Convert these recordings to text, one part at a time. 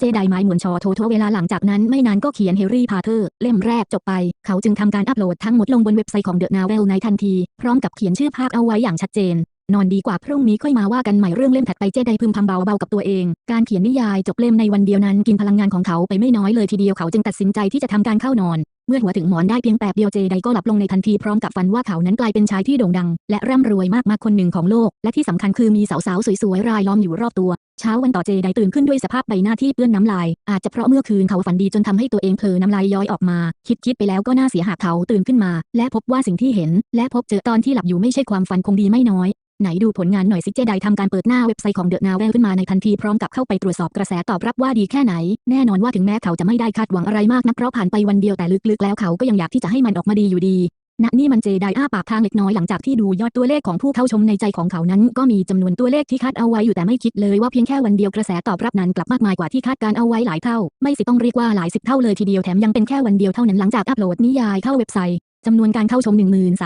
เจไดไม้หมุนชอโทโทเวลาหลังจากนั้นไม่นานก็เขียนเฮร์รี่พาเทอร์เล่มแรกจบไป เขาจึงทำการอัปโหลดทั้งหมดลงบนเว็บไซต์ของเดอะนาเวลในทันที พร้อมกับเขียนชื่อภาคเอาไว้อย่างชัดเจน นอนดีกว่าพรุ่งนี้ค่อยมาว่ากันใหม่เรื่องเล่มถัดไปเจไดพึมพำเบาๆกับตัวเอง การเขียนนิยายจบเล่มในวันเดียวนั้นกินพลังงานของเขาไปไม่น้อยเลยทีเดียวเขาจึงตัดสินใจที่จะทำการเข้านอน เมื่อหัวถึงหมอนได้เพียงแป๊บเดียวเจไดก็หลับลงในทันทีพร้อมกับฝันว่าเขานั้นกลายเป็นชายที่โด่งดัง และร่ำรวยมากๆคนหนึ่งของโลก และที่สำคัญคือมีสาวๆสวยๆรายล้อมอยู่รอบตัวเช้าวันต่อเจไดตื่นขึ้นด้วยสภาพใบหน้าที่เปื้อนน้ำลาย อาจจะเพราะเมื่อคืนเขาฝันดีจนทำให้ตัวเองเผลอน้ำลายย้อยออกมา คิดคิดไปแล้วก็น่าเสียหากเขาตื่นขึ้นมา และพบว่าสิ่งที่เห็น และพบเจอตอนที่หลับอยู่ไม่ใช่ความฝันคงดีไม่น้อย ไหนดูผลงานหน่อยสิเจไดทำการเปิดหน้าเว็บไซต์ของเดอะนาเวลขึ้นมาในทันทีพร้อมกับเข้าไปตรวจสอบกระแสตอบรับว่าดีแค่ไหน แน่นอนว่าถึงแม้เขาจะไม่ได้คาดหวังอะไรมากนักเพราะผ่านไปวันเดียวแต่ลึกๆ แล้วเขาก็ยังอยากที่จะให้มันออกมาดีอยู่ดีณนี่มันเจไดอ้าปากทางเล็กน้อยหลังจากที่ดูยอดตัวเลขของผู้เข้าชมในใจของเขานั้น ก็มีจำนวนตัวเลขที่คาดเอาไว้อยู่แต่ไม่คิดเลยว่าเพียงแค่วันเดียวกระแสตอบรับนั้นกลับมากมายกว่าที่คาดการเอาไว้หลายเท่า ไม่สิต้องเรียกว่าหลายสิบเท่าเลยทีเดียวแถมยังเป็นแค่วันเดียวเท่านั้นหลังจากอัปโหลดนิยายเข้าเว็บไซต์ จำนวนการเข้าชม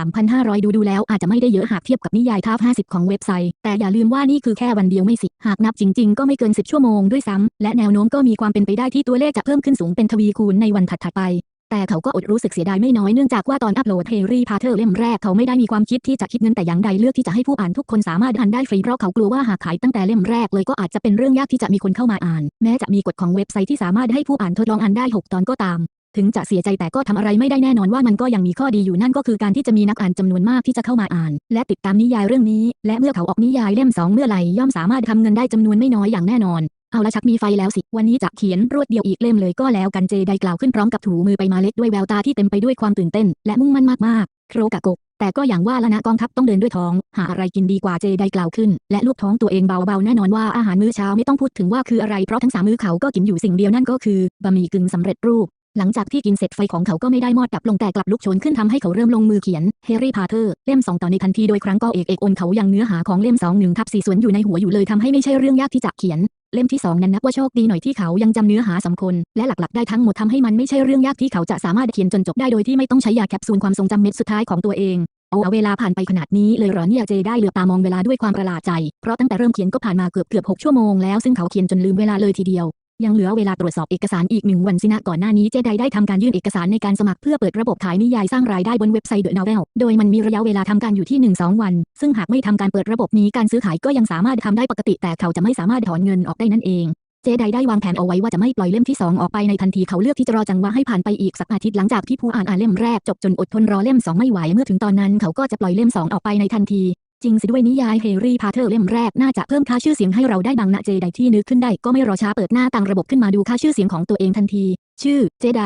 13,500 ดูดูแล้วอาจจะไม่ได้เยอะหากเทียบกับนิยายทับ50 ของเว็บไซต์ แต่อย่าลืมว่านี่คือแค่วันเดียวไม่สิ หากนับจริงๆ ก็ไม่เกิน 10 ชั่วโมงด้วยซ้ำ และแนวโน้มก็มีความเป็นไปได้ที่ตัวเลขจะเพิ่มขึ้นสูงเป็นทวีคูณในวันถัดๆไป แต่เขาก็อดรู้สึกเสียดายไม่น้อยเนื่องจากว่าตอนอัปโหลดเฮรี่พาเตอร์เล่มแรกเขาไม่ได้มีความคิดที่จะคิดเงินแต่อย่างใดเลือกที่จะให้ผู้อ่านทุกคนสามารถอ่านได้ฟรีเพราะเขากลัวว่าหากขายตั้งแต่เล่มแรกเลยก็อาจจะเป็นเรื่องยากที่จะมีคนเข้ามาอ่าน แม้จะมีกฎของเว็บไซต์ที่สามารถให้ผู้อ่านทดลองอ่านได้ 6 ตอนก็ตาม ถึงจะเสียใจแต่ก็ทำอะไรไม่ได้แน่นอนว่ามันก็ยังมีข้อดีอยู่นั่นก็คือการที่จะมีนักอ่านจำนวนมากที่จะเข้ามาอ่าน และติดตามนิยายเรื่องนี้ และเมื่อเขาออกนิยายเล่มสองเมื่อไหร่ย่อมสามารถทำเงินได้จำนวนไม่น้อยอย่างแน่นอนเอาละชักมีไฟแล้วสิ วันนี้จะเขียนรวดเดียวอีกเล่มเลยก็แล้วกันเจไดกล่าวขึ้นพร้อมกับถูมือไปมาเล็กด้วยแววตาที่เต็มไปด้วยความตื่นเต้น และมุ่งมั่นมากๆโครกะกกแต่ก็อย่างว่าละนะกองทัพต้องเดินด้วยท้อง หาอะไรกินดีกว่าเจไดกล่าวขึ้น และลูกท้องตัวเองเบาๆแน่นอนว่าอาหารมื้อเช้าไม่ต้องพูดถึงว่าคืออะไรเพราะทั้งสามมื้อเขาก็กินอยู่สิ่งเดียวนั่นก็คือบะหมี่กึ่งสำเร็จรูป หลังจากที่กินเสร็จไฟของเขาก็ไม่ได้มอดดับลงแต่กลับลุกโชนขึ้นทำให้เขาเริ่มลงมือเขียนแฮร์รี่พาเตอร์เล่มสองต่อในทันทีโดยครั้งก็เอกเอกโอนเขายังเนื้อหาของเล่มสองหนึ่งทับสี่ส่วนอยู่ในหัวอยู่เลยทำให้ไม่ใช่เรื่องยากที่จะเขียนเล่มที่สองนั้นนับว่าโชคดีหน่อยที่เขายังจำเนื้อหาสำคัญและหลักๆได้ทั้งหมดทำให้มันไม่ใช่เรื่องยากที่เขาจะสามารถเขียนจนจบได้โดยที่ไม่ต้องใช้ยาแคปซูลความทรงจำเม็ดสุดท้ายของตัวเองเอาเวลาผ่านไปขนาดนี้เลยหรอเนี่ยเจได้เหลือตามองเวลาด้วยความประหลาดใจ เพราะตั้งแต่เริ่มเขียนก็ผ่านมาเกือบเกือบหกชั่วโมงแล้วซึ่งเขาเขียนจนลืมเวลาเลยทีเดียว ยังเหลือเวลาตรวจสอบเอกสารอีกหนึ่งวันสินะก่อนหน้านี้เจไดได้ทำการยื่นเอกสารในการสมัครเพื่อเปิดระบบขายนิยายสร้างรายได้บนเว็บไซต์เดอะน v เวลโดยมันมีระยะเวลาทำการอยู่ที่ 1-2 วัน ซึ่งหากไม่ทำการเปิดระบบนี้การซื้อขายก็ยังสามารถทำได้ปกติแต่เขาจะไม่สามารถถอนเงินออกได้นั่นเองเจไดได้วางแผนเอาไว้ว่าจะไม่ปล่อยเล่มที่ 2 ออกไปในทันทีเขาเลือกที่จะรอจังหวะให้ผ่านไปอีกสักอาทิตย์หลังจากที่ผู้อ่านอ่านเล่มแรกจบจนอดทนรอเล่ม 2 ไม่ไหวเมื่อถึงตอนนั้นเขาก็จะปล่อยเล่ม 2 ออกไปในทันที จริงสิด้วยนิยายเฮรี่พาเตอร์เล่มแรกน่าจะเพิ่มค่าชื่อเสียงให้เราได้ดังนะเจไดที่นึกขึ้นได้ก็ไม่รอช้าเปิดหน้าต่างระบบขึ้นมาดูค่าชื่อเสียงของตัวเองทันที ชื่อเจได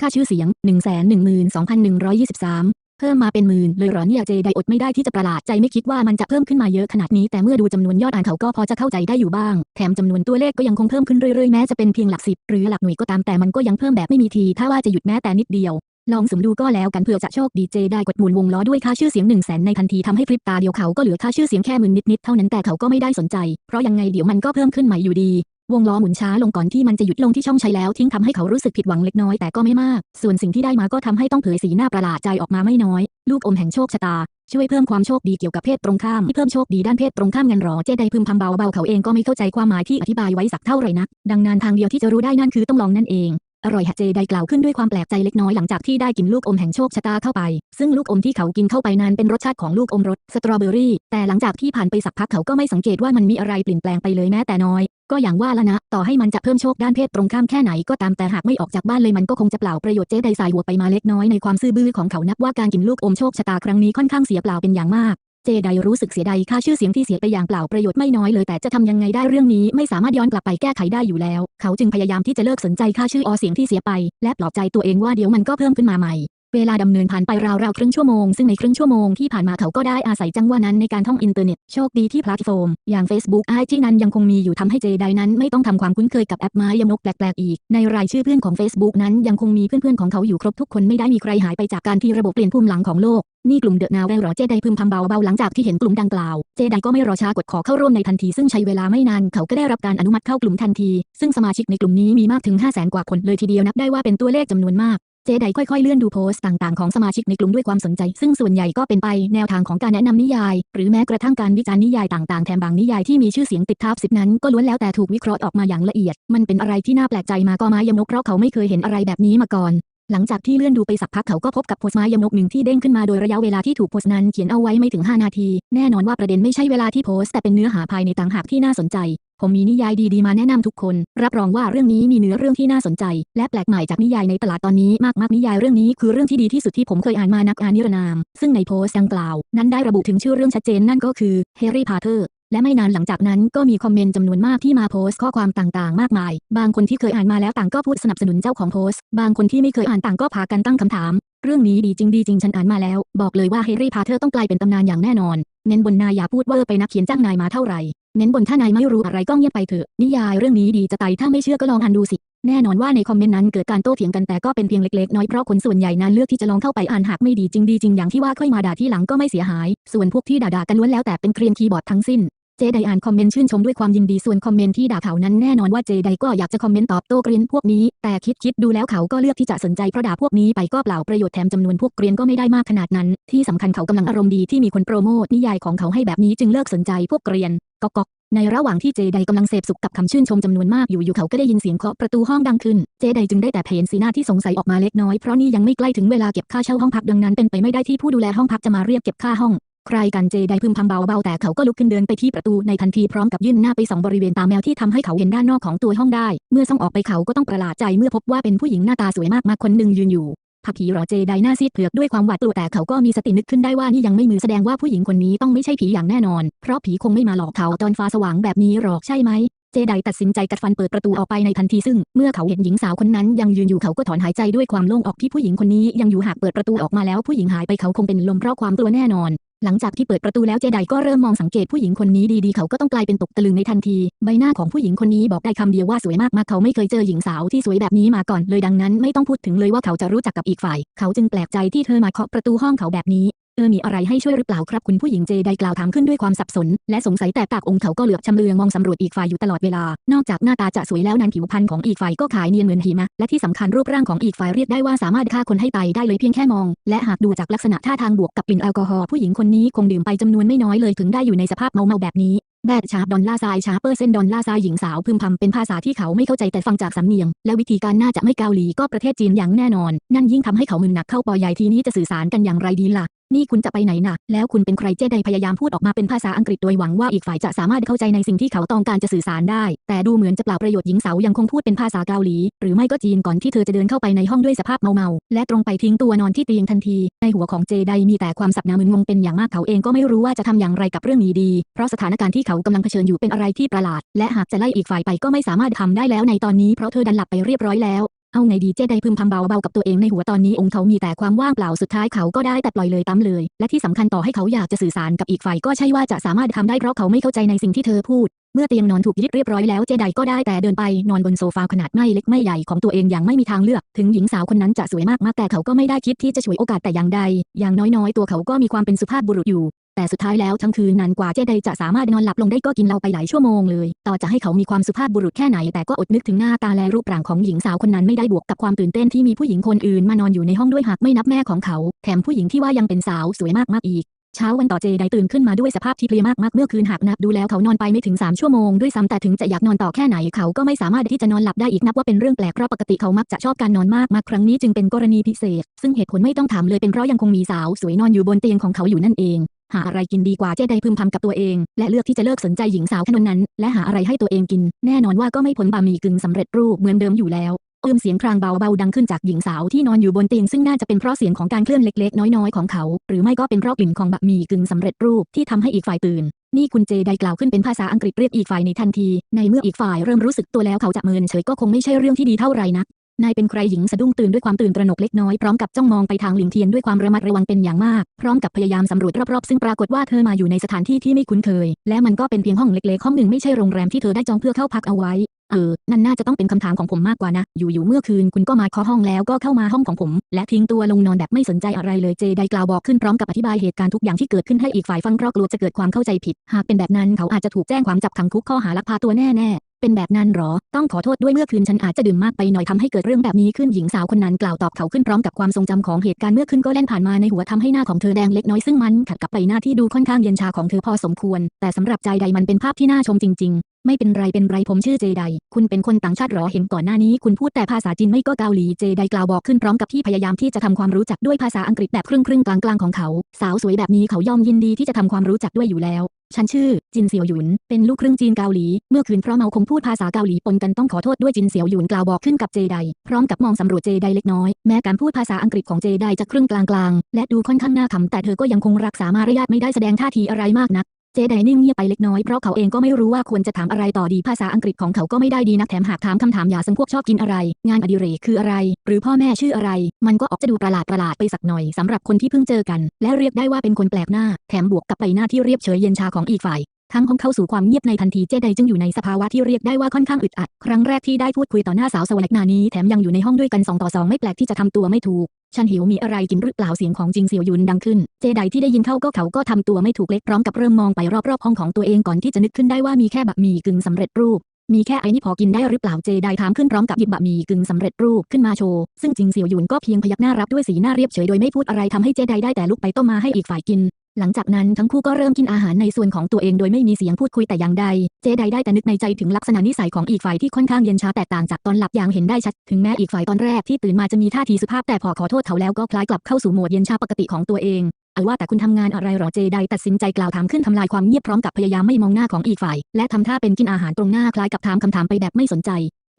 ค่าชื่อเสียง 112,123เพิ่มมาเป็นหมื่นเลยหรอเนี่ยเจไดอดไม่ได้ที่จะประหลาดใจไม่คิดว่ามันจะเพิ่มขึ้นมาเยอะขนาดนี้แต่เมื่อดูจำนวนยอดอ่านเขาก็พอจะเข้าใจได้อยู่บ้าง แถมจำนวนตัวเลขก็ยังคงเพิ่มขึ้นเรื่อยๆแม้จะเป็นเพียงหลักสิบหรือหลักหน่วยก็ตามแต่มันก็ยังเพิ่มแบบไม่มีทีถ้าว่าจะหยุดแม้แต่นิดเดียว ลองสุ่มดูก็แล้วกันเผื่อจะโชคดีเจได้กดหมุนวงล้อด้วยค่าชื่อเสียง1นึ่งแสนในทันทีทำให้พริบตาเดียวเขาก็เหลือค่าชื่อเสียงแค่หมื่นนิดๆเท่านั้นแต่เขาก็ไม่ได้สนใจ เพราะยังไงเดี๋ยวมันก็เพิ่มขึ้นใหม่อยู่ดี วงล้อหมุนช้าลงก่อนที่มันจะหยุดลงที่ช่องใช้แล้วทิ้งทำให้เขารู้สึกผิดหวังเล็กน้อยแต่ก็ไม่มาก ส่วนสิ่งที่ได้มาก็ทำให้ต้องเผยสีหน้าประหลาดใจออกมาไม่น้อย ลูกอมแห่งโชคชะตาช่วยเพิ่มความโชคดีเกี่ยวกับเพศตรงข้ามที่เพิ่มโชคดีด้านเพศตรงข้ามเงินหรอเจไดพึมพำเบาๆเขาเองก็ไม่เข้าใจความหมายที่อธิบายไว้สักเท่าไหร่นัก ดังนั้นทางเดียวที่จะรู้ได้นั่นคือต้องลองนั่นเอง อร่อยฮะเจไดกล่าวขึ้นด้วยความแปลกใจเล็กน้อยหลังจากที่ได้กินลูกอมแห่งโชคชะตาเข้าไป ซึ่งลูกอมที่เขากินเข้าไปนั้นเป็นรสชาติของลูกอมรสสตรอเบอรี่ แต่หลังจากที่ผ่านไปสักพักเขาก็ไม่สังเกตว่ามันมีอะไรเปลี่ยนแปลงไปเลยแม้แต่น้อย ก็อย่างว่าละนะ ต่อให้มันจะเพิ่มโชคด้านเพศตรงข้ามแค่ไหนก็ตามแต่หากไม่ออกจากบ้านเลยมันก็คงจะเปล่าประโยชน์เจไดสายหัวไปมาเล็กน้อยในความซื่อบื้อของเขานับว่าการกินลูกอมโชคชะตาครั้งนี้ค่อนข้างเสียเปล่าเป็นอย่างมาก เจไดรู้สึกเสียดายค่าชื่อเสียงที่เสียไปอย่างเปล่าประโยชน์ไม่น้อยเลยแต่จะทำยังไงได้เรื่องนี้ไม่สามารถย้อนกลับไปแก้ไขได้อยู่แล้ว เขาจึงพยายามที่จะเลิกสนใจค่าชื่ออเสียงที่เสียไป และปลอบใจตัวเองว่าเดี๋ยวมันก็เพิ่มขึ้นมาใหม่ เวลาดำเนินผ่านไปราวๆครึ่งชั่วโมง ซึ่งในครึ่งชั่วโมงที่ผ่านมาเขาก็ได้อาศัยจังหวะนั้นในการท่องอินเทอร์เน็ต โชคดีที่แพลตฟอร์ม อย่าง Facebook ไอจีนั้นยังคงมีอยู่ทำให้เจไดนั้น ไม่ต้องทำความคุ้นเคยกับแอปไม้ยมกแปลกๆอีก ในรายชื่อเพื่อนของ Facebook นั้นยังคงมีเพื่อนๆของเขาอยู่ครบทุกคนไม่ได้มีใครหายไปจากการที่ระบบเปลี่ยนภูมิหลังของโลกนี่กลุ่มเดอะนาวเหรอเจไดพึมพำเบาๆหลังจากที่เห็นกลุ่มดังกล่าว เจไดก็ไม่รอช้ากดขอเข้าร่วมในทันทีซึ่งใช้เวลาไม่นานเขาก็ได้รับการอนุมัติเข้ากลุ่มทันที ซึ่งสมาชิกในกลุ่มนี้มีมากถึง 5 0 0 0 0 0กว่าคนเลยทีเดียวนับได้ว่าเป็นตัวเลขจำนวนมาก เจไดค่อยๆเลื่อนดูโพสต์ต่างๆของสมาชิกในกลุ่มด้วยความสนใจ ซึ่งส่วนใหญ่ก็เป็นไปแนวทางของการแนะนำนิยาย หรือแม้กระทั่งการวิจารณ์นิยายต่างๆแถมบางนิยายที่มีชื่อเสียงติดท็อปสิบนั้นก็ล้วนแล้วแต่ถูกวิเคราะห์ออกมาอย่างละเอียด มันเป็นอะไรที่น่าแปลกใจมาก็มายมนกเพราะเขาไม่เคยเห็นอะไรแบบนี้มาก่อน หลังจากที่เลื่อนดูไปสักพักเขาก็พบกับโพสต์ไม้ยมนกหนึ่งที่เด้งขึ้นมาโดยระยะเวลาที่ถูกโพสต์นั้นเขียนเอาไว้ไม่ถึง 5 นาที แน่นอนว่าประเด็นไม่ใช่เวลาที่โพสต์แต่เป็นเนื้อหาภายในต่างหากที่น่าสนใจ ผมมีนิยายดีๆมาแนะนำทุกคน รับรองว่าเรื่องนี้มีเนื้อเรื่องที่น่าสนใจ และแปลกใหม่จากนิยายในตลาดตอนนี้มากๆนิยายเรื่องนี้คือเรื่องที่ดีที่สุดที่ผมเคยอ่านมานักอ่านนิรนาม ซึ่งในโพสต์ดังกล่าว นั้นได้ระบุถึงชื่อเรื่องชัดเจนนั่นก็คือแฮร์รี่พอตเตอร์ และไม่นานหลังจากนั้นก็มีคอมเมนต์จำนวนมากที่มาโพสต์ข้อความต่างๆ มากมาย บางคนที่เคยอ่านมาแล้วต่างก็พูดสนับสนุนเจ้าของโพสต์ บางคนที่ไม่เคยอ่านต่างก็พากันตั้งคำถาม เรื่องนี้ดีจริงดีจริงฉันอ่านมาแล้ว บอกเลยว่าแฮร์รี่พอตเตอร์ต้องกลายเป็นตำนานอย่างแน่นอน เน้นบนนายอย่าพูดเวอร์ไปนักเขียนจ้างนายมาเท่าไหร่ เน้นบนถ้านายไม่รู้อะไรก็เงียบไปเถอะ นิยายเรื่องนี้ดีจะตายถ้าไม่เชื่อก็ลองอ่านดูสิ แน่นอนว่าในคอมเมนต์นั้นเกิดการโต้เถียงกันแต่ก็เป็นเพียงเล็กๆน้อยเพราะคนส่วนใหญ่นั้นเลือกที่จะลองเข้าไปอ่านหากไม่ดีจริงดีจริงอย่างที่ว่าค่อยมาด่าที่หลังก็ไม่เสียหาย ส่วนพวกที่ด่าๆกันล้วนแล้วแต่เป็นเกรียนคีย์บอร์ดทั้งสิ้น เจไดอ่านคอมเมนต์ชื่นชมด้วยความยินดีส่วนคอมเมนต์ที่ด่าเขานั้นแน่นอนว่าเจไดก็อยากจะคอมเมนต์ตอบโต้เกรียนพวกนี้ แต่คิดคิดดูแล้วเขาก็เลือกที่จะสนใจเพราะด่าพวกนี้ไปก็เปล่าประโยชน์แถมจำนวนพวกเกรียนก็ไม่ได้มากขนาดนั้น ที่สำคัญเขากำลังอารมณ์ดีที่มีคนโปรโมทนิยายของเขาให้แบบนี้จึงเลิกสนใจพวกเกรียนก๊อกก๊อกในระหว่างที่เจไดกำลังเสพสุขกับคำชื่นชมจำนวนมากอยู่อยู่เขาก็ได้ยินเสียงเคาะประตูห้องดังขึ้น เจไดจึงได้แต่เพนสีหน้าที่สงสัยออกมาเล็กน้อยเพราะนี่ยังไม่ใกล้ถึงเวลาเก็บค่าเช่าห้องพักดังนั้นเป็นไปไม่ได้ที่ผู้ดูแลห้องพักจะมาเรียกเก็บค่าห้อง ใครกันเจไดพึมพำเบาๆแต่เขาก็ลุกขึ้นเดินไปที่ประตูในทันทีพร้อมกับยื่นหน้าไปสองบริเวณตาแมวที่ทำให้เขาเห็นด้านนอกของตัวห้องได้ เมื่อส่องออกไปเขาก็ต้องประหลาดใจเมื่อพบว่าเป็นผู้หญิงหน้าตาสวยมากๆคนหนึ่งยืนอยู่ผักผีหรอเจไดหน้าซีดเผือกด้วยความหวาดกลัวแต่เขาก็มีสตินึกขึ้นได้ว่านี่ยังไม่มือแสดงว่าผู้หญิงคนนี้ต้องไม่ใช่ผีอย่างแน่นอน เพราะผีคงไม่มาหลอกเขาตอนฟ้าสว่างแบบนี้หรอกใช่ไหมเจไดตัดสินใจกัดฟันเปิดประตูออกไปในทันทีซึ่งเมื่อเขาเห็นหญิงสาวคนนั้นยังยืนอยู่เขาก็ถอนหายใจด้วยความโล่งออกที่ผู้หญิงคนนี้ยังอยู่หากเปิดประตูออกมาแล้วผู้หญิงหายไปเขาคงเป็นลมเพราะความกลัวแน่นอน หลังจากที่เปิดประตูแล้วเจไดก็เริ่มมองสังเกตผู้หญิงคนนี้ดีๆ เขาก็ต้องกลายเป็นตกตะลึงในทันที ใบหน้าของผู้หญิงคนนี้บอกได้คำเดียวว่าสวยมากๆ เขาไม่เคยเจอหญิงสาวที่สวยแบบนี้มาก่อนเลยดังนั้นไม่ต้องพูดถึงเลยว่าเขาจะรู้จักกับอีกฝ่าย เขาจึงแปลกใจที่เธอมาเคาะประตูห้องเขาแบบนี้ เออมีอะไรให้ช่วยหรือเปล่าครับคุณผู้หญิงเจไดกล่าวถามขึ้นด้วยความสับสน และสงสัยแต่ปากองค์เขาก็เหลือบชำเลืองมองสำรวจอีกฝ่ายอยู่ตลอดเวลา นอกจากหน้าตาจะสวยแล้วนั้นผิวพรรณของอีกฝ่ายก็ขายเนียนเหมือนหิมะ และที่สำคัญรูปร่างของอีกฝ่ายเรียกได้ว่าสามารถฆ่าคนให้ตายได้เลยเพียงแค่มอง และหากดูจากลักษณะท่าทางบวกกับกลิ่นแอลกอฮอล์ผู้หญิงคนนี้คงดื่มไปจำนวนไม่น้อยเลยถึงได้อยู่ในสภาพเมาๆแบบนี้แบดชาร์ปดอนลลาร์ทรายชาร์เปอร์เซนดอนลลาร์ทรายหญิงสาวพึมพำเป็นภาษาที่เขาไม่เข้าใจแต่ฟังจากสำเนียง และวิธีการน่าจะไม่เกาหลีก็ประเทศจีนอย่างแน่นอน นั่นยิ่งทำให้เขามึนหนักเข้าปอใหญ่ทีนี้จะสื่อสารกันอย่างไรดีล่ะ นี่คุณจะไปไหนนะแล้วคุณเป็นใครเจไดพยายามพูดออกมาเป็นภาษาอังกฤษโดยหวังว่าอีกฝ่ายจะสามารถเข้าใจในสิ่งที่เขาต้องการจะสื่อสารได้ แต่ดูเหมือนจะเปล่าประโยชน์หญิงสาวยังคงพูดเป็นภาษาเกาหลี หรือไม่ก็จีนก่อนที่เธอจะเดินเข้าไปในห้องด้วยสภาพเมาๆและตรงไปทิ้งตัวนอนที่เตียงทันที ในหัวของเจไดมีแต่ความสับนามึนงงเป็นอย่างมากเขาเองก็ไม่รู้ว่าจะทำอย่างไรกับเรื่องนี้ดี เพราะสถานการณ์ที่เขากำลังเผชิญอยู่เป็นอะไรที่ประหลาด และหากจะไล่อีกฝ่ายไปก็ไม่สามารถทำได้แล้วในตอนนี้เพราะเธอดันหลับไปเรียบร้อยแล้ว เอาไงดีเจไดพึมพำเบาๆกับตัวเองในหัวตอนนี้องค์เขามีแต่ความว่างเปล่าสุดท้ายเขาก็ได้แต่ปล่อยเลยตั้มเลย และที่สำคัญต่อให้เขาอยากจะสื่อสารกับอีกฝ่ายก็ใช่ว่าจะสามารถทำได้เพราะเขาไม่เข้าใจในสิ่งที่เธอพูด เมื่อเตียงนอนถูกยึดเรียบร้อยแล้วเจไดก็ได้แต่เดินไปนอนบนโซฟาขนาดไม่เล็กไม่ใหญ่ของตัวเองอย่างไม่มีทางเลือก ถึงหญิงสาวคนนั้นจะสวยมากๆแต่เขาก็ไม่ได้คิดที่จะฉวยโอกาสแต่อย่างใด อย่างน้อยๆ ตัวเขาก็มีความเป็นสุภาพบุรุษอยู่ แต่สุดท้ายแล้วทั้งคืนนานกว่าเจไดจะสามารถนอนหลับลงได้ก็กินเหล้าไปหลายชั่วโมงเลย ต่อจะให้เขามีความสุภาพบุรุษแค่ไหนแต่ก็อดนึกถึงหน้าตาและรูปร่างของหญิงสาวคนนั้นไม่ได้บวกกับความตื่นเต้นที่มีผู้หญิงคนอื่นมานอนอยู่ในห้องด้วยหากไม่นับแม่ของเขา แถมผู้หญิงที่ว่ายังเป็นสาวสวยมากๆอีกเช้าวันต่อเจไดตื่นขึ้นมาด้วยสภาพที่เพลียมากๆเมื่อคืนหากนับดูแล้วเขานอนไปไม่ถึง 3 ชั่วโมงด้วยซ้ำแต่ถึงจะอยากนอนต่อแค่ไหนเขาก็ไม่สามารถที่จะนอนหลับได้อีกนับว่าเป็นเรื่องแปลกเพราะปกติเขามักจะชอบการนอนมากมาครั้งนี้จึงเป็นกรณีพิเศษ ซึ่งเหตุผลไม่ต้องถามเลยเป็นเพราะยังคงมีสาวสวยนอนอยู่บนเตียงของเขาอยู่นั่นเอง หาอะไรกินดีกว่าเจไดพึมพำกับตัวเอง และเลือกที่จะเลิกสนใจหญิงสาวคนนั้น และหาอะไรให้ตัวเองกิน แน่นอนว่าก็ไม่พ้นบะหมี่กึ่งสำเร็จรูปเหมือนเดิมอยู่แล้วเอื้มเสียงครางเบาๆดังขึ้นจากหญิงสาวที่นอนอยู่บนเตียงซึ่งน่าจะเป็นเพราะเสียงของการเคลื่อนเล็กๆ น้อยๆ ของเขา หรือไม่ก็เป็นเพราะกลิ่นของบะหมี่กึ่งสำเร็จรูปที่ทำให้อีกฝ่ายตื่น นี่คุณเจไดกล่าวขึ้นเป็นภาษาอังกฤษเรียกอีกฝ่ายในทันที ในเมื่ออีกฝ่ายเริ่มรู้สึกตัวแล้วเขาจะเมินเฉยก็คงไม่ใช่เรื่องที่ดีเท่าไหร่นัก นายเป็นใครหญิงสะดุ้งตื่นด้วยความตื่นตระหนกเล็กน้อยพร้อมกับจ้องมองไปทางหลิงเทียนด้วยความระมัดระวังเป็นอย่างมาก พร้อมกับพยายามสำรวจรอบๆซึ่งปรากฏว่าเธอมาอยู่ในสถานที่ที่ไม่คุ้นเคย และมันก็เป็นเพียงห้องเล็กๆห้องหนึ่งไม่ใช่โรงแรมที่เธอได้จองเพื่อเข้าพักเอาไว้เออ นั่นน่าจะต้องเป็นคำถามของผมมากกว่านะ อยู่ๆ เมื่อคืนคุณก็มาเคาะห้องแล้วก็เข้ามาห้องของผม และทิ้งตัวลงนอนแบบไม่สนใจอะไรเลยเจไดกล่าวบอกขึ้นพร้อมกับอธิบายเหตุการณ์ทุกอย่างที่เกิดขึ้นให้อีกฝ่ายฟังเพราะกลัวจะเกิดความเข้าใจผิด หากเป็นแบบนั้นเขาอาจจะถูกแจ้งความจับขังคุกข้อหาลักพาตัวแน่ๆ เป็นแบบนั้นหรอ ต้องขอโทษด้วยเมื่อคืนฉันอาจจะดื่มมากไปหน่อยทำให้เกิดเรื่องแบบนี้ขึ้นหญิงสาวคนนั้นกล่าวตอบเขาขึ้นพร้อมกับความทรงจำของเหตุการณ์เมื่อคืนก็แล่นผ่านมาในหัวทำให้หน้าของเธอแดงเล็กน้อยซึ่งมันขัดกับใบหน้าที่ดูค่อนข้างเย็นชาของเธอพอสมควร แต่สำหรับใจใดมันเป็นภาพที่น่าชมจริง ๆไม่เป็นไรเป็นไรผมชื่อเจได คุณเป็นคนต่างชาติหรอเห็นก่อนหน้านี้คุณพูดแต่ภาษาจีนไม่ก็เกาหลีเจไดกล่าวบอกขึ้นพร้อมกับที่พยายามที่จะทำความรู้จักด้วยภาษาอังกฤษแบบครึ่งครึ่งๆกลางกลางๆของเขา สาวสวยแบบนี้เขาย่อมยินดีที่จะทำความรู้จักด้วยอยู่แล้ว ฉันชื่อ จินเสี่ยวหยุน เป็นลูกครึ่งจีนเกาหลี เมื่อคืนเพราะเมาคงพูดภาษาเกาหลีปนกันต้องขอโทษด้วยจินเสี่ยวหยุนกล่าวบอกขึ้นกับเจได พร้อมกับมองสำรวจเจไดเล็กน้อย แม้การพูดภาษาอังกฤษของเจไดจะครึ่งกลางๆ และดูค่อนข้างน่าขำแต่เธอก็ยังคงรักษามารยาทไม่ได้แสดงท่าทีอะไรมากนัก เจไดนิ่งเงียบไปเล็กน้อยเพราะเขาเองก็ไม่รู้ว่าควรจะถามอะไรต่อดีภาษาอังกฤษของเขาก็ไม่ได้ดีนักแถมหากถามคำถามอย่าสังพวกชอบกินอะไร งานอดิเรกคืออะไร หรือพ่อแม่ชื่ออะไร มันก็ออกจะดูประหลาดประหลาดไปสักหน่อยสำหรับคนที่เพิ่งเจอกัน และเรียกได้ว่าเป็นคนแปลกหน้า แถมบวกกับใบหน้าที่เรียบเฉยเย็นชาของอีกฝ่าย ทั้งห้องเข้าสู่ความเงียบในทันทีเจไดจึงอยู่ในสภาวะที่เรียกได้ว่าค่อนข้างอึดอัด ครั้งแรกที่ได้พูดคุยต่อหน้าสาวสวรรค์นานี้แถมยังอยู่ในห้องด้วยกันสองต่อสองไม่แปลกที่จะทำตัวไม่ถูกฉันหิวมีอะไรกินหรือเปล่าเสียงของจิงเสี่ยวยุนดังขึ้น เจไดที่ได้ยินเข้าก็เขาก็ทำตัวไม่ถูกเล็กพร้อมกับเริ่มมองไปรอบๆห้องของตัวเองก่อนที่จะนึกขึ้นได้ว่ามีแค่บะหมี่กึ่งสำเร็จรูป มีแค่ไอ้นี่พอกินได้หรือเปล่าเจไดถามขึ้นพร้อมกับหยิบบะหมี่กึ่งสำเร็จรูปขึ้นมาโชว์ซึ่งจิงเสี่ยวหยุนก็เพียงพยักหน้ารับด้วยสีหน้าเรียบเฉยโดยไม่พูดอะไรทำให้เจไดได้แต่ลุกไปต้มมาให้อีกฝ่ายกิน หลังจากนั้นทั้งคู่ก็เริ่มกินอาหารในส่วนของตัวเองโดยไม่มีเสียงพูดคุยแต่อย่างใด เจไดได้แต่นึกในใจถึงลักษณะนิสัยของอีกฝ่ายที่ค่อนข้างเย็นชาแตกต่างจากตอนหลับอย่างเห็นได้ชัด ถึงแม้อีกฝ่ายตอนแรกที่ตื่นมาจะมีท่าทีสุภาพแต่พอขอโทษเขาแล้วก็คล้ายกลับเข้าสู่โหมดเย็นชาปกติของตัวเอง เอาว่าแต่คุณทำงานอะไรหรอเจไดตัดสินใจกล่าวถามขึ้นทำลายความเงียบพร้อมกับพยายามไม่มองหน้าของอีกฝ่าย และทำท่าเป็นกินอาหารตรงหน้าคล้ายกับถามคำถามไปแบบไม่สนใจ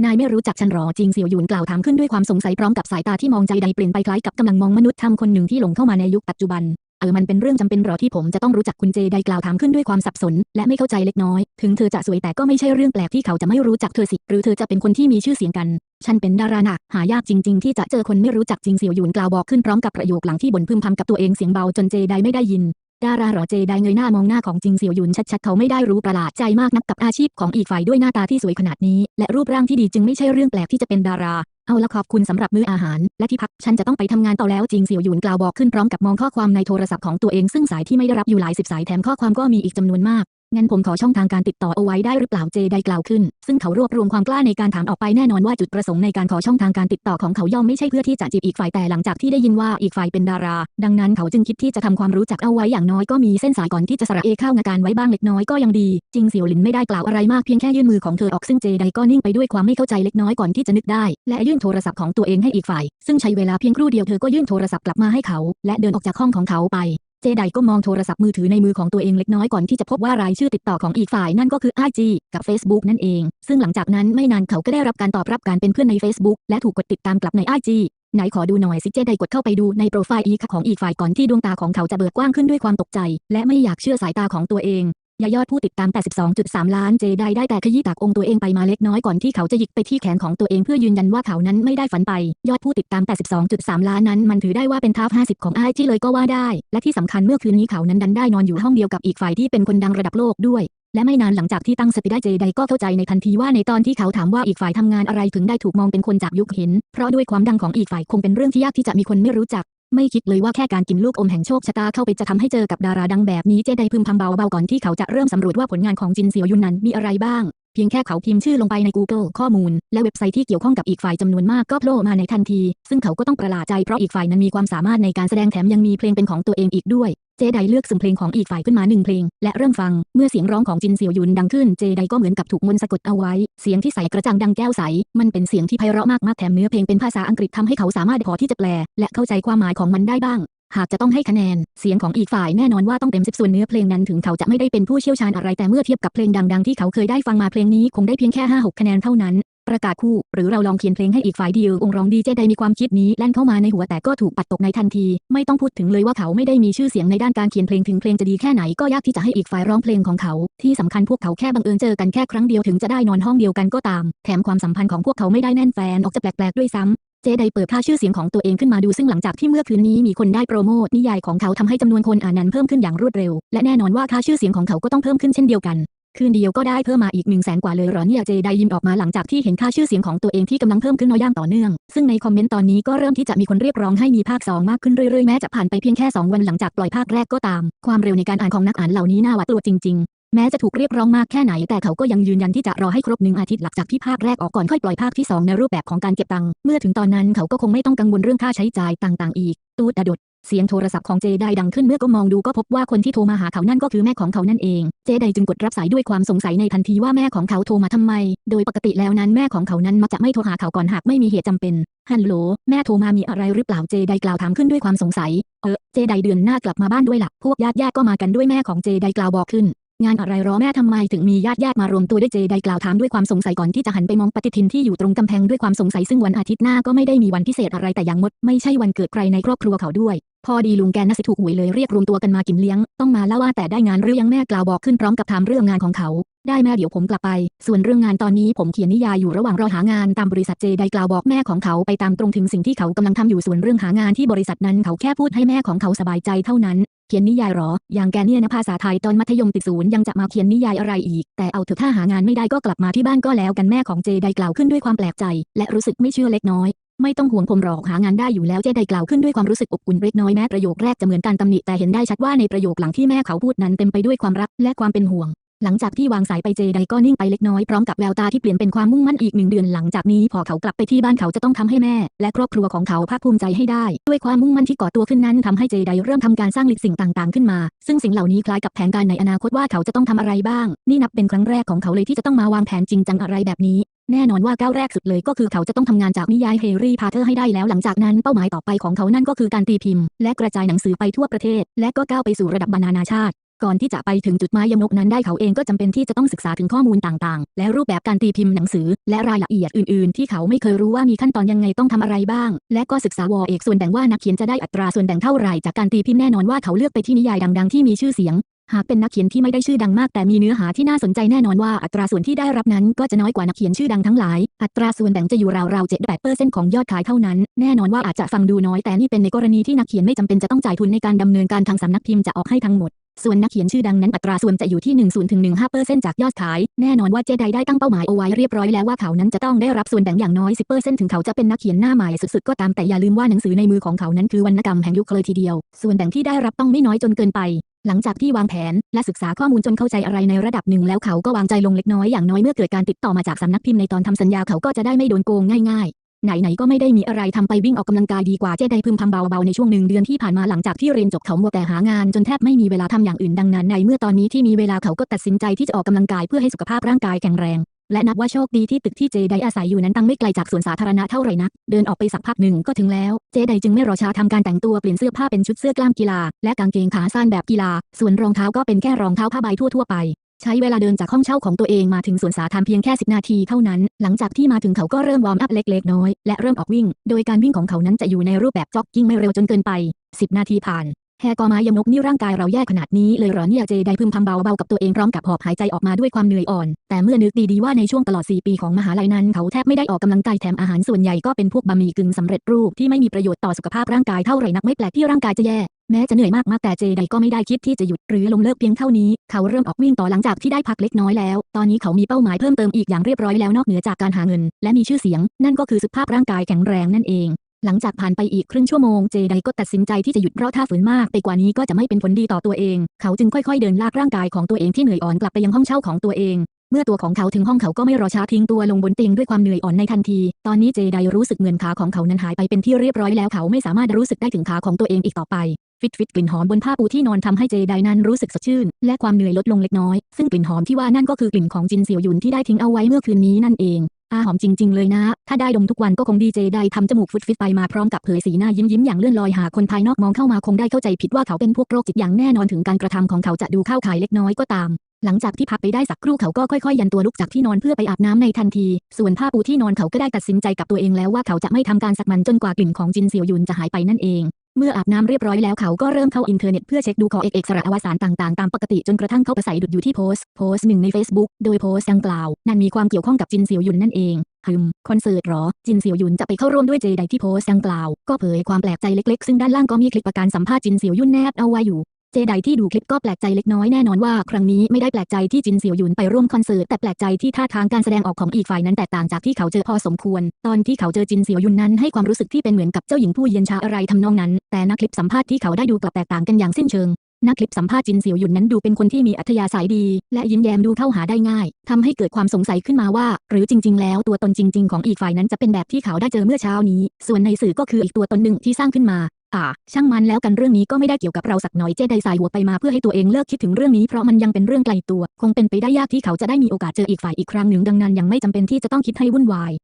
นายไม่รู้จักฉันหรอจริงเสี่ยวหยุนกล่าวถามขึ้นด้วยความสงสัยพร้อมกับสายตาที่มองใจใดเปลี่ยนไปคล้ายกับกำลังมองมนุษย์ทำคนหนึ่งที่หลงเข้ามาในยุคปัจจุบัน เออมันเป็นเรื่องจำเป็นหรอที่ผมจะต้องรู้จักคุณเจไดกล่าวถามขึ้นด้วยความสับสน และไม่เข้าใจเล็กน้อย ถึงเธอจะสวยแต่ก็ไม่ใช่เรื่องแปลกที่เขาจะไม่รู้จักเธอสิ หรือเธอจะเป็นคนที่มีชื่อเสียงกัน ฉันเป็นดาราหนักหายากจริง ๆ ที่จะเจอคนไม่รู้จักจริงเสี่ยวหยุนกล่าวบอกขึ้นพร้อมกับประโยคหลังที่บ่นพึมพำกับตัวเองเสียงเบาจนเจไดไม่ได้ยิน ดาราหรอเจไดเงยหน้ามองหน้าของจิงเสี่ยวหยุนชัดๆเขาไม่ได้รู้ประหลาดใจมากนักกับอาชีพของอีกฝ่ายด้วยหน้าตาที่สวยขนาดนี้ และรูปร่างที่ดีจึงไม่ใช่เรื่องแปลกที่จะเป็นดารา เอาละขอบคุณสำหรับมื้ออาหาร และที่พักฉันจะต้องไปทำงานต่อแล้วจิงเสี่ยวหยุนกล่าวบอกขึ้นพร้อมกับมองข้อความในโทรศัพท์ของตัวเองซึ่งสายที่ไม่ได้รับอยู่หลายสิบสายแถมข้อความก็มีอีกจำนวนมาก งั้นผมขอช่องทางการติดต่อเอาไว้ได้หรือเปล่าเจไดกล่าวขึ้น ซึ่งเขารวบรวมความกล้าในการถามออกไปแน่นอนว่าจุดประสงค์ในการขอช่องทางการติดต่อของเขาย่อมไม่ใช่เพื่อที่จะจีบอีกฝ่ายแต่หลังจากที่ได้ยินว่าอีกฝ่ายเป็นดารา ดังนั้นเขาจึงคิดที่จะทำความรู้จักเอาไว้อย่างน้อยก็มีเส้นสายก่อนที่จะสระเอเข้างานการไว้บ้างเล็กน้อยก็ยังดีจิงเสี่ยวหลินไม่ได้กล่าวอะไรมากเพียงแค่ยื่นมือของเธอออกซึ่งเจไดก็นิ่งไปด้วยความไม่เข้าใจเล็กน้อยก่อนที่จะนึกได้ และยื่นโทรศัพท์ของตัวเองให้อีกฝ่าย ซึ่งใช้เวลาเพียงครู่เดียวเธอก็ยื่นโทรศัพท์กลับมาให้เขา และเดินออกจากห้องของเขาไป เจไดก็มองโทรศัพท์มือถือในมือของตัวเองเล็กน้อยก่อนที่จะพบว่ารายชื่อติดต่อของอีกฝ่ายนั่นก็คือ IG กับ Facebook นั่นเอง ซึ่งหลังจากนั้นไม่นานเขาก็ได้รับการตอบรับการเป็นเพื่อนใน Facebook และถูกกดติดตามกลับใน IG ไหนขอดูหน่อยสิเจไดกดเข้าไปดูในโปรไฟล์อีกของอีกฝ่ายก่อนที่ดวงตาของเขาจะเบิกกว้างขึ้นด้วยความตกใจ และไม่อยากเชื่อสายตาของตัวเอง ยายอดผู้ติดตาม 82.3 ล้านเจไดได้แต่ขยี้ตากองตัวเองไปมาเล็กน้อยก่อนที่เขาจะหยิกไปที่แขนของตัวเองเพื่อยืนยันว่าเขานั้นไม่ได้ฝันไป ยอดผู้ติดตาม 82.3 ล้านนั้นมันถือได้ว่าเป็นท็อป50 ของไอจีเลยก็ว่าได้ และที่สำคัญเมื่อคืนนี้เขานั้นดันได้นอนอยู่ห้องเดียวกับอีกฝ่ายที่เป็นคนดังระดับโลกด้วยและไม่นานหลังจากที่ตั้งสติได้เจไดก็เข้าใจในทันทีว่าในตอนที่เขาถามว่าอีกฝ่ายทำงานอะไรถึงได้ถูกมองเป็นคนจากยุคห็นเพราะด้วยความดังของอีกฝ่ายคงเป็นเรื่องที่ยากที่จะมีคนไม่รู้จัก ไม่คิดเลยว่าแค่การกินลูกอมแห่งโชคชะตาเข้าไปจะทำให้เจอกับดาราดังแบบนี้เจไดพึมพำเบาๆก่อนที่เขาจะเริ่มสำรวจว่าผลงานของจินเซียวยุนนั้นมีอะไรบ้าง เพียงแค่เขาพิมพ์ชื่อลงไปใน Google ข้อมูล และเว็บไซต์ที่เกี่ยวข้องกับอีกฝ่ายจำนวนมากก็โผล่มาในทันที ซึ่งเขาก็ต้องประหลาดใจเพราะอีกฝ่ายนั้นมีความสามารถในการแสดงแถมยังมีเพลงเป็นของตัวเองอีกด้วย เจไดเลือกสุ่มเพลงของอีกฝ่ายขึ้นมาหนึ่งเพลง และเริ่มฟัง เมื่อเสียงร้องของจินเซียวยุนดังขึ้น เจไดก็เหมือนกับถูกมนต์สะกดเอาไว้ เสียงที่ใสกระจ่างดังแก้วใส มันเป็นเสียงที่ไพเราะมากๆแถมเนื้อเพลงเป็นภาษาอังกฤษทำให้เขาสามารถพอที่จะแปล และเข้าใจความหมายของมันได้บ้างหากจะต้องให้คะแนน เสียงของอีกฝ่ายแน่นอนว่าต้องเต็มสิบส่วนเนื้อเพลงนั้นถึงเขาจะไม่ได้เป็นผู้เชี่ยวชาญอะไรแต่เมื่อเทียบกับเพลงดังๆที่เขาเคยได้ฟังมาเพลงนี้คงได้เพียงแค่5 6คะแนนเท่านั้น ประกาศคู่ หรือเราลองเขียนเพลงให้อีกฝ่ายดียวองคร้องดีเจไดมีความคิดนี้แล่นเข้ามาในหัวแต่ก็ถูกปัดตกในทันที ไม่ต้องพูดถึงเลยว่าเขาไม่ได้มีชื่อเสียงในด้านการเขียนเพลงถึงเพลงจะดีแค่ไหนก็ยากที่จะให้อีกฝ่ายร้องเพลงของเขา ที่สำคัญพวกเขาแค่บังเอิญเจอกันแค่ครั้งเดียวถึงจะได้นอนห้องเดียวกันก็ตาม แถมความสัมพันธ์ของพวกเขาไม่ได้แน่นแฟนออกจะแปลกๆด้วยซ้ำเจไดเปิดค่าชื่อเสียงของตัวเองขึ้นมาดูซึ่งหลังจากที่เมื่อคืนนี้มีคนได้โปรโมทนิยายของเขาทำให้จำนวนคนอ่านนั้นเพิ่มขึ้นอย่างรวดเร็ว และแน่นอนว่าค่าชื่อเสียงของเขาก็ต้องเพิ่มขึ้นเช่นเดียวกัน คืนเดียวก็ได้เพิ่มมาอีก1นึ่งแสนกว่าเลยหรอเนี่ยเจไดยิ้มออกมาหลังจากที่เห็นค่าชื่อเสียงของตัวเองที่กำลังเพิ่มขึ้นน้อยอย่างต่อเนื่อง ซึ่งในคอมเมนต์ตอนนี้ก็เริ่มที่จะมีคนเรียกร้องให้มีภาค 2 มากขึ้นเรื่อยๆ แม้จะผ่านไปเพียงแค่ 2 วันหลังจากปล่อยภาคแรกก็ตาม ความเร็วในการอ่านของนักอ่านเหล่านี้น่าหวาดกลัวจริง ๆแม้จะถูกเรียกร้องมากแค่ไหนแต่เขาก็ยังยืนยันที่จะรอให้ครบหนึ่งอาทิตย์หลังจากที่ภาคแรกออกก่อนค่อยปล่อยภาคที่ 2 ในรูปแบบของการเก็บตังค์เมื่อถึงตอนนั้นเขาก็คงไม่ต้องกังวลเรื่องค่าใช้จ่ายต่างๆ อีก ตูดดด เสียงโทรศัพท์ของเจไดดังขึ้นเมื่อก็มองดูก็พบว่าคนที่โทรมาหาเขานั่นก็คือแม่ของเขานั่นเอง เจไดจึงกดรับสายด้วยความสงสัยในทันทีว่าแม่ของเขาโทรมาทำไม โดยปกติแล้วนั้นแม่ของเขานั้นมักจะไม่โทรหาเขาก่อนหากไม่มีเหตุจำเป็น ฮัลโหล แม่โทรมามีอะไรหรือเปล่า เจไดกล่าวถามขึ้นด้วยความสงสัย เออ เจไดเดือนหน้ากลับมาบ้านด้วยล่ะพวกญาติญาติๆก็มากันด้วยแม่ของเจไดกล่าวบอกขึ้น งานอะไรรอแม่ทำไมถึงมีญาติญาติมารวมตัวด้วยเจไดกล่าวถามด้วยความสงสัยก่อนที่จะหันไปมองปฏิทินที่อยู่ตรงกำแพงด้วยความสงสัยซึ่งวันอาทิตย์หน้าก็ไม่ได้มีวันพิเศษอะไรแต่อย่างมด ไม่ใช่วันเกิดใครในครอบครัวเขาด้วย พอดีลุงแกน่ะสิถูกหวยเลยเรียกรวมตัวกันมากินเลี้ยง ต้องมาแล้วว่าแต่ได้งานหรือยังแม่กล่าวบอกขึ้นพร้อมกับถามเรื่องงานของเขา ได้แม่เดี๋ยวผมกลับไป ส่วนเรื่องงานตอนนี้ผมเขียนนิยายอยู่ระหว่างรอหางานตามบริษัทเจไดกล่าวบอกแม่ของเขาไปตามตรงถึงสิ่งที่เขากำลังทำอยู่ส่วนเรื่องหางานที่บริษัทนั้นเขาแค่พูดให้แม่ของเขาสบายใจเท่านั้น ขียนนิยายหรอ อย่างแกเนี่ยนะภาษาไทยตอนมัธยมติดศูนย์ยังจะมาเขียนนิยายอะไรอีก แต่เอาเถอะถ้าหางานไม่ได้ก็กลับมาที่บ้านก็แล้วกันแม่ของเจไดกล่าวขึ้นด้วยความแปลกใจ และรู้สึกไม่เชื่อเล็กน้อย ไม่ต้องห่วงผมหรอกหางานได้อยู่แล้วเจไดกล่าวขึ้นด้วยความรู้สึกอบอุ่นเล็กน้อยแม้ประโยคแรกจะเหมือนการตำหนิแต่เห็นได้ชัดว่าในประโยคหลังที่แม่เขาพูดนั้นเต็มไปด้วยความรักและความเป็นห่วง หลังจากที่วางสายไปเจไดก็นิ่งไปเล็กน้อยพร้อมกับแววตาที่เปลี่ยนเป็นความมุ่งมั่นอีกหนึ่งเดือนหลังจากนี้พอเขากลับไปที่บ้านเขาจะต้องทำให้แม่ และครอบครัวของเขาภาคภูมิใจให้ได้ ด้วยความมุ่งมั่นที่ก่อตัวขึ้นนั้นทำให้เจไดเริ่มทำการสร้างหลิกสิ่งต่างๆ ขึ้นมา ซึ่งสิ่งเหล่านี้คล้ายกับแผนการในอนาคตว่าเขาจะต้องทำอะไรบ้าง นี่นับเป็นครั้งแรกของเขาเลยที่จะต้องมาวางแผนจริงจังอะไรแบบนี้แน่นอนว่าก้าวแรกสุดเลยก็คือเขาจะต้องทำงานจากนิยายเฮรี่พาเทอร์ให้ได้แล้วหลังจากนั้นเป้าหมายต่อไปของเขานั่นก็คือการตีพิมพ์ และกระจายหนังสือไปทั่วประเทศ และก็ก้าวไปสู่ระดับบรรณาชาติ ก่อนที่จะไปถึงจุดหมายยมกนั้นได้เขาเองก็จำเป็นที่จะต้องศึกษาถึงข้อมูลต่างๆ และรูปแบบการตีพิมพ์หนังสือ และรายละเอียดอื่นๆ ที่เขาไม่เคยรู้ว่ามีขั้นตอนยังไงต้องทำอะไรบ้าง และก็ศึกษาวอเอกส่วนแบ่งว่านักเขียนจะได้อัตราส่วนแบ่งเท่าไหร่จากการตีพิมพ์แน่นอนว่าเขาเลือกไปที่นิยายดังๆที่มีชื่อเสียงหากเป็นนักเขียนที่ไม่ได้ชื่อดังมากแต่มีเนื้อหาที่น่าสนใจแน่นอนว่าอัตราส่วนที่ได้รับนั้นก็จะน้อยกว่านักเขียนชื่อดังทั้งหลาย อัตราส่วนแบ่งจะอยู่ราวๆ7 8เปอร์เซ็นต์ของยอดขายเท่านั้น แน่นอนว่าอาจจะฟังดูน้อยแต่นี่เป็นในกรณีที่นักเขียนไม่จำเป็นจะต้องจ่ายทุนในการดำเนินการทางสำนักพิมพ์จะออกให้ทั้งหมด ส่วนนักเขียนชื่อดังนั้นอัตราส่วนจะอยู่ที่ 1 0ถึง15เปอร์เซ็นต์จากยอดขาย แน่นอนว่าเจไดได้ตั้งเป้าหมายเอาไว้เรียบร้อยแล้วว่าเขานั้นจะต้องได้รับส่วนแบ่งอย่างน้อย 10เปอร์เซ็นต์ถึงเขาจะเป็นนักเขียนหน้าใหม่สุดๆ ก็ตามแต่อย่าลืมว่าหนังสือในมือของเขานั้นคือวรรณกรรมแห่งยุคเลยทีเดียว ส่วนแบ่งที่ได้รับต้องไม่น้อยจนเกินไป หลังจากที่วางแผน และศึกษาข้อมูลจนเข้าใจอะไรในระดับหนึ่งแล้วเขาก็วางใจลงเล็กน้อยอย่างน้อยเมื่อเกิดการติดต่อมาจากสำนักพิมพ์ในตอนทำสัญญาเขาก็จะได้ไม่โดนโกงง่ายๆ ไหนๆก็ไม่ได้มีอะไรทำไปวิ่งออกกำลังกายดีกว่าเจไดพึมพำเบาๆในช่วงหนึ่งเดือนที่ผ่านมาหลังจากที่เรียนจบเขามัวแต่หางานจนแทบไม่มีเวลาทำอย่างอื่นดังนั้นในเมื่อตอนนี้ที่มีเวลาเขาก็ตัดสินใจที่จะออกกำลังกายเพื่อให้สุขภาพร่างกายแข็งแรง และนับว่าโชคดีที่ตึกที่เจไดอาศัยอยู่นั้นตั้งไม่ไกลจากสวนสาธารณะเท่าไหร่นัก เดินออกไปสักพักหนึ่งก็ถึงแล้ว เจไดจึงไม่รอช้าทำการแต่งตัวเปลี่ยนเสื้อผ้าเป็นชุดเสื้อกล้ามกีฬา และกางเกงขาสั้นแบบกีฬา ส่วนรองเท้าก็เป็นแค่รองเท้าผ้าใบทั่วๆไป ใช้เวลาเดินจากห้องเช่าของตัวเองมาถึงสวนสาธารณเพียงแค่10นาทีเท่านั้น หลังจากที่มาถึงเขาก็เริ่มวอร์มอัพเล็กๆน้อยและเริ่มออกวิ่ง โดยการวิ่งของเขานั้นจะอยู่ในรูปแบบจ็อกกิ้งไม่เร็วจนเกินไป 10 นาทีผ่านแฮกอมายมกนี่ร่างกายเราแย่ขนาดนี้เลยเหรอเนี่ยเจไดพึมพำเบาๆกับตัวเองพร้อมกับหอบหายใจออกมาด้วยความเหนื่อยอ่อน แต่เมื่อนึกดีๆว่าในช่วงตลอด 4 ปีของมหาลัยนั้นเขาแทบไม่ได้ออกกำลังกายแถมอาหารส่วนใหญ่ก็เป็นพวกบะหมี่กึ่งสำเร็จรูปที่ไม่มีประโยชน์ต่อสุขภาพร่างกายเท่าไหร่นักไม่แปลกที่ร่างกายจะแย่ แม้จะเหนื่อยมากๆแต่เจไดก็ไม่ได้คิดที่จะหยุดหรือลงเลิกเพียงเท่านี้ เขาเริ่มออกวิ่งต่อหลังจากที่ได้พักเล็กน้อยแล้ว ตอนนี้เขามีเป้าหมายเพิ่มเติมอีกอย่างเรียบร้อยแล้วนอกเหนือจากการหาเงิน และมีชื่อเสียง นั่นก็คือสุขภาพร่างกายแข็งแรงนั่นเองหลังจากผ่านไปอีกครึ่งชั่วโมงเจไดก็ตัดสินใจที่จะหยุดเพราะถ้าฝืนมากไปกว่านี้ก็จะไม่เป็นผลดีต่อตัวเอง เขาจึงค่อยๆเดินลากร่างกายของตัวเองที่เหนื่อยอ่อนกลับไปยังห้องเช่าของตัวเอง เมื่อตัวของเขาถึงห้องเขาก็ไม่รอช้าทิ้งตัวลงบนเตียงด้วยความเหนื่อยอ่อนในทันที ตอนนี้เจไดรู้สึกเหมือนขาของเขานั้นหายไปเป็นที่เรียบร้อยแล้วเขาไม่สามารถรู้สึกได้ถึงขาของตัวเองอีกต่อไปฟิตฟิตกลิ่นหอมบนผ้าปูที่นอนทำให้เจไดนั้นรู้สึกสดชื่น และความเหนื่อยลดลงเล็กน้อย ซึ่งกลิ่นหอมที่ว่านั่นก็คือกลิ่นของจินเสี่ยวหยุนที่ได้ทิ้งเอาไว้เมื่อคืนนี้นั่นเองอาหอมจริง ๆ เลยนะ ถ้าได้ดมทุกวันก็คงดีเจได้ทำจมูกฟุดฟิตไปมาพร้อมกับเผยสีหน้ายิ้มยิ้มอย่างเลื่อนลอยหาคนภายนอกมองเข้ามาคงได้เข้าใจผิดว่าเขาเป็นพวกโรคจิตอย่างแน่นอนถึงการกระทำของเขาจะดูเข้าข่ายเล็กน้อยก็ตาม หลังจากที่พักไปได้สักครู่เขาก็ค่อยๆ ยันตัวลุกจากที่นอนเพื่อไปอาบน้ำในทันที ส่วนผ้าปูที่นอนเขาก็ได้ตัดสินใจกับตัวเองแล้วว่าเขาจะไม่ทำการสักมันจนกว่ากลิ่นของจินเสี่ยวหยุนจะหายไปนั่นเอง เมื่ออาบน้ำเรียบร้อยแล้วเขาก็เริ่มเข้าอินเทอร์เน็ตเพื่อเช็คดูขอเอกเอกสารอวสานต่างๆ ตามปกติจนกระทั่งเข้าไปใส่ดุดอยู่ที่โพสต์โพสต์หนึ่งใน Facebook โดยโพสต์ดังกล่าว นั่นมีความเกี่ยวข้องกับจินเสี่ยวหยุนนั่นเองฮึมคอนเสิร์ตหรอ จินเสี่ยวหยุนจะไปเข้าร่วมด้วยเจไดที่โพสต์ดังกล่าว ก็เผยความแปลกใจเล็กๆ ซึ่งด้านล่างก็มีคลิปประการสัมภาษณ์จินเสี่ยวยุนแนบเอาไว้อยู่ เจไดที่ดูคลิปก็แปลกใจเล็กน้อยแน่นอนว่าครั้งนี้ไม่ได้แปลกใจที่จินเสี่ยวหยุนไปร่วมคอนเสิร์ตแต่แปลกใจที่ท่าทางการแสดงออกของอีกฝ่ายนั้นแตกต่างจากที่เขาเจอพอสมควร ตอนที่เขาเจอจินเสี่ยวหยุนนั้นให้ความรู้สึกที่เป็นเหมือนกับเจ้าหญิงผู้เย็นชาอะไรทำนองนั้น แต่นักคลิปสัมภาษณ์ที่เขาได้ดูกลับแตกต่างกันอย่างสิ้นเชิงนักคลิปสัมภาษณ์จินเสี่ยวหยุนนั้นดูเป็นคนที่มีอัธยาศัยดี และยิ้มแย้มดูเข้าหาได้ง่ายทำให้เกิดความสงสัยขึ้นมาว่า หรือจริง ๆ แล้วตัวตนจริง ๆ ของอีกฝ่ายนั้นจะเป็นแบบที่เขาได้เจอเมื่อเช้านี้ ส่วนในสื่อก็คืออีกตัวตนหนึ่งที่สร้างขึ้นมา อ่า ช่างมันแล้วกันเรื่องนี้ก็ไม่ได้เกี่ยวกับเราสักหน่อยเจไดสายหัวไปมาเพื่อให้ตัวเองเลิกคิดถึงเรื่องนี้เพราะมันยังเป็นเรื่องไกลตัว คงเป็นไปได้ยากที่เขาจะได้มีโอกาสเจออีกฝ่ายอีกครั้งหนึ่งดังนั้นยังไม่จำเป็นที่จะต้องคิดให้วุ่นวาย